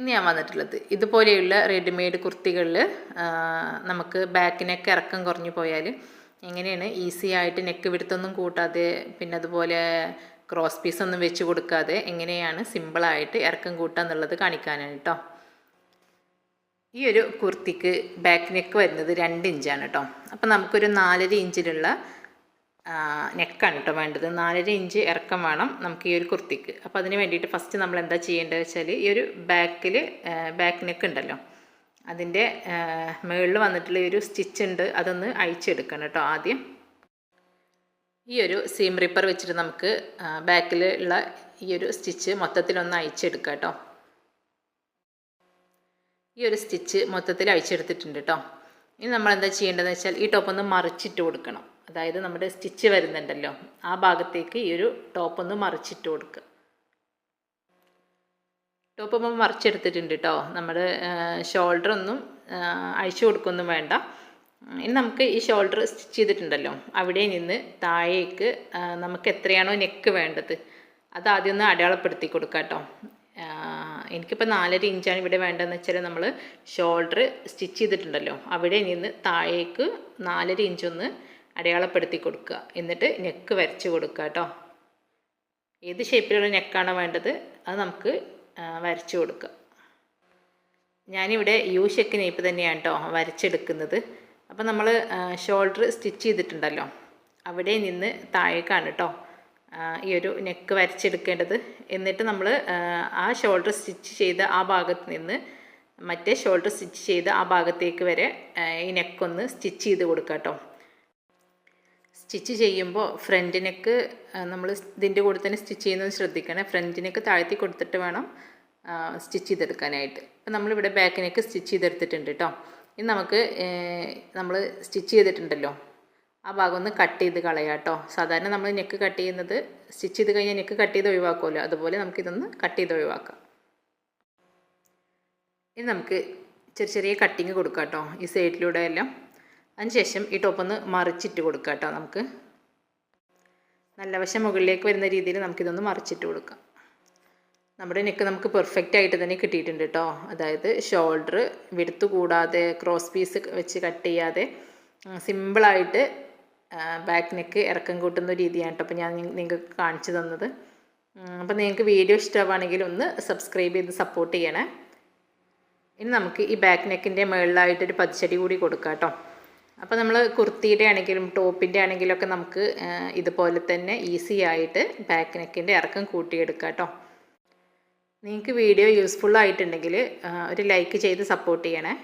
ഇന്ന് ഞാൻ വന്നിട്ടുള്ളത്. ഇതുപോലെയുള്ള റെഡിമെയ്ഡ് കുർത്തികളിൽ നമുക്ക് ബാക്ക് നെക്ക് ഇറക്കം കുറഞ്ഞു പോയാൽ എങ്ങനെയാണ് ഈസി ആയിട്ട് നെക്ക് വിടുത്തൊന്നും കൂട്ടാതെ പിന്നെ അതുപോലെ ക്രോസ് പീസ് ഒന്നും വെച്ച് കൊടുക്കാതെ എങ്ങനെയാണ് സിമ്പിളായിട്ട് ഇറക്കം കൂട്ടുക എന്നുള്ളത് കാണിക്കാനാണ് കേട്ടോ ഈ ഒരു കുർത്തിക്ക് ബാക്ക് നെക്ക് വരുന്നത് രണ്ട് ഇഞ്ചാണ് കേട്ടോ അപ്പം നമുക്കൊരു നാലര ഇഞ്ചിലുള്ള നെക്കാണ് കേട്ടോ വേണ്ടത്. നാലര ഇഞ്ച് ഇറക്കം വേണം നമുക്ക് ഈ ഒരു കുർത്തിക്ക്. അപ്പോൾ അതിന് വേണ്ടിയിട്ട് ഫസ്റ്റ് നമ്മൾ എന്താ ചെയ്യേണ്ടത് വെച്ചാൽ ഈ ഒരു ബാക്കിൽ ബാക്ക് നെക്ക് ഉണ്ടല്ലോ. അതിന്റെ മുകളിൽ വന്നിട്ടുള്ള ഒരു സ്റ്റിച്ച് ഉണ്ട്. അതൊന്ന് അഴിച്ചെടുക്കണം കേട്ടോ ആദ്യം. ഈ ഒരു സീം റിപ്പർ വെച്ചിട്ട് നമുക്ക് ബാക്കിൽ ഉള്ള ഈ ഒരു സ്റ്റിച്ച് മൊത്തത്തിലൊന്ന് അഴിച്ചെടുക്കാം കേട്ടോ ഈ ഒരു സ്റ്റിച്ച് മൊത്തത്തിൽ അഴിച്ചെടുത്തിട്ടുണ്ട് കേട്ടോ ഇനി നമ്മൾ എന്താ ചെയ്യേണ്ടതെന്ന് വെച്ചാൽ ഈ ടോപ്പ് ഒന്ന് മറിച്ചിട്ട് കൊടുക്കണം. അതായത് നമ്മുടെ സ്റ്റിച്ച് വരുന്നുണ്ടല്ലോ ആ ഭാഗത്തേക്ക് ഈ ഒരു ടോപ്പ് ഒന്ന് മറിച്ചിട്ട് കൊടുക്കുക ടോപ്പ് നമ്മൾ മറിച്ചെടുത്തിട്ടുണ്ട് കേട്ടോ നമ്മുടെ ഷോൾഡർ ഒന്നും അഴിച്ചു കൊടുക്കൊന്നും വേണ്ട. ഇനി നമുക്ക് ഈ ഷോൾഡർ സ്റ്റിച്ച് ചെയ്തിട്ടുണ്ടല്ലോ അവിടെ നിന്ന് താഴേക്ക് നമുക്ക് എത്രയാണോ നെക്ക് വേണ്ടത് അത് ആദ്യം ഒന്ന് അടയാളപ്പെടുത്തി കൊടുക്കാം കേട്ടോ എനിക്കിപ്പോൾ നാലര ഇഞ്ചാണ് ഇവിടെ വേണ്ടതെന്ന് വെച്ചാൽ നമ്മൾ ഷോൾഡർ സ്റ്റിച്ച് ചെയ്തിട്ടുണ്ടല്ലോ അവിടെ നിന്ന് താഴേക്ക് നാലര ഇഞ്ചൊന്ന് അടയാളപ്പെടുത്തി കൊടുക്കുക. എന്നിട്ട് നെക്ക് വരച്ച് കൊടുക്കുക കേട്ടോ ഏത് ഷേപ്പിലുള്ള നെക്കാണോ വേണ്ടത് അത് നമുക്ക് വരച്ച് കൊടുക്കുക ഞാനിവിടെ യു ഷെക്ക് നെയ്പ്പ് തന്നെയാണ് കേട്ടോ വരച്ചെടുക്കുന്നത്. അപ്പോൾ നമ്മൾ ഷോൾഡർ സ്റ്റിച്ച് ചെയ്തിട്ടുണ്ടല്ലോ. അവിടെ നിന്ന് താഴേക്കാണ് കേട്ടോ ഈ ഒരു നെക്ക് വരച്ചെടുക്കേണ്ടത്. എന്നിട്ട് നമ്മൾ ആ ഷോൾഡർ സ്റ്റിച്ച് ചെയ്ത ആ ഭാഗത്ത് നിന്ന് മറ്റേ ഷോൾഡർ സ്റ്റിച്ച് ചെയ്ത് ആ ഭാഗത്തേക്ക് വരെ ഈ നെക്കൊന്ന് സ്റ്റിച്ച് ചെയ്ത് കൊടുക്കാം കേട്ടോ സ്റ്റിച്ച് ചെയ്യുമ്പോൾ ഫ്രണ്ട് നെക്ക് നമ്മൾ ഇതിന്റെ കൂടെ തന്നെ സ്റ്റിച്ച് ചെയ്യുന്നത് ശ്രദ്ധിക്കണം. ഫ്രണ്ട് നെക്ക് താഴ്ത്തി കൊടുത്തിട്ട് വേണം സ്റ്റിച്ച് ചെയ്തെടുക്കാനായിട്ട്. അപ്പം നമ്മളിവിടെ ബാക്ക് നെക്ക് സ്റ്റിച്ച് ചെയ്തെടുത്തിട്ടുണ്ട് കേട്ടോ ഇനി നമുക്ക് നമ്മൾ സ്റ്റിച്ച് ചെയ്തിട്ടുണ്ടല്ലോ. ആ ഭാഗം ഒന്ന് കട്ട് ചെയ്ത് കളയാം കേട്ടോ സാധാരണ നമ്മൾ നെക്ക് കട്ട് ചെയ്യുന്നത് സ്റ്റിച്ച് ചെയ്ത് കഴിഞ്ഞാൽ നെക്ക് കട്ട് ചെയ്ത് ഒഴിവാക്കുമല്ലോ. അതുപോലെ നമുക്കിതൊന്ന് കട്ട് ചെയ്ത് ഒഴിവാക്കാം. ഇനി നമുക്ക് ചെറിയ ചെറിയ കട്ടിങ് കൊടുക്കാം കേട്ടോ ഈ സൈഡിലൂടെ എല്ലാം. അതിനുശേഷം ഈ ടോപ്പ് ഒന്ന് മറിച്ചിട്ട് കൊടുക്കുക കേട്ടോ നമുക്ക്. നല്ല വശം മുകളിലേക്ക് വരുന്ന രീതിയിൽ നമുക്കിതൊന്ന് മറിച്ചിട്ട് കൊടുക്കാം. നമ്മുടെ നെക്ക് നമുക്ക് പെർഫെക്റ്റ് ആയിട്ട് തന്നെ കിട്ടിയിട്ടുണ്ട് കേട്ടോ. അതായത് ഷോൾഡർ വിടുത്ത് കൂടാതെ ക്രോസ് പീസ് വെച്ച് കട്ട് ചെയ്യാതെ സിമ്പിളായിട്ട് ബാക്ക് നെക്ക് ഇറക്കം കൂട്ടുന്ന രീതിയാണ് കേട്ടോ അപ്പോൾ ഞാൻ നിങ്ങൾക്ക് കാണിച്ചു തന്നത്. അപ്പോൾ നിങ്ങൾക്ക് വീഡിയോ ഇഷ്ടമാണെങ്കിൽ ഒന്ന് സബ്സ്ക്രൈബ് ചെയ്ത് സപ്പോർട്ട് ചെയ്യണേ. ഇനി നമുക്ക് ഈ ബാക്ക് നെക്കിന്റെ മുകളിലായിട്ടൊരു പതിച്ചടി കൂടി കൊടുക്കാം കേട്ടോ. അപ്പോൾ നമ്മൾ കുർത്തിയുടെ ആണെങ്കിലും ടോപ്പിന്റെ ആണെങ്കിലും ഒക്കെ നമുക്ക് ഇതുപോലെ തന്നെ ഈസി ആയിട്ട് ബാക്ക് നെക്കിന്റെ ഇറക്കം കൂട്ടിയെടുക്കാം കേട്ടോ നിങ്ങൾക്ക് വീഡിയോ യൂസ്ഫുൾ ആയിട്ടുണ്ടെങ്കിൽ ഒരു ലൈക്ക് ചെയ്ത് സപ്പോർട്ട് ചെയ്യണേ.